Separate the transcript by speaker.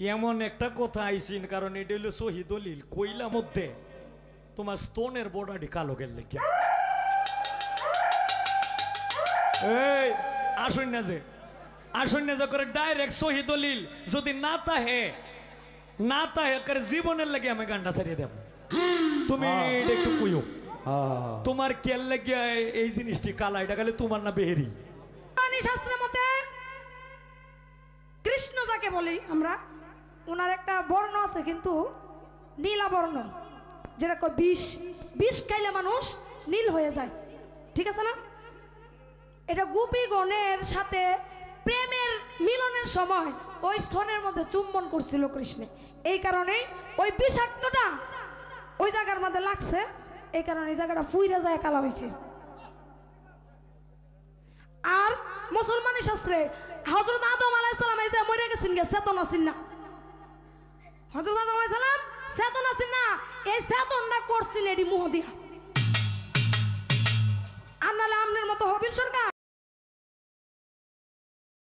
Speaker 1: এমন একটা কথা আইসিন কারণ এটা হলো শহীদ দলিল। কইলা মধ্যে তোমার স্তনের বর্ডারটি কালো গেল এই আসুন না যে। আসুন না যে করে ডাইরেক্ট শহীদ দলিল। যদি না তাহে না তাহে করে জীবনের লাগে আমি গানটা ছাড়িয়ে দেব। তুমি এটা একটু কইও। তোমার কেল লাগিয়া এই জিনিসটি কালা এটা খালি তোমার না বেহেরি।
Speaker 2: শাস্ত্রের মতে কৃষ্ণ যাকে বলি আমরা ওনার একটা বর্ণ আছে কিন্তু নীলা বর্ণ, যেটা বিষ। বিষ খাইলে মানুষ নীল হয়ে যায়। ঠিক আছে না? এটা গোপী গণের সাথে প্রেমের মিলনের সময় ওই স্থনের মধ্যে চুম্বন করছিল কৃষ্ণে। এই কারণেই ওই বিষাক্তটা ওই জায়গার মধ্যে লাগছে। এই কারণে এই জায়গাটা ফুইরা যায় কালা হয়েছে আর মুসলমানের শাস্ত্রে হজরত আদম আলাইসালাম এই যে মরে গেছেন গে চেতন আছেন না হজরত আদম আলাইসালাম চেতন আছেন না এই চেতনটা করছেন এডি মুহ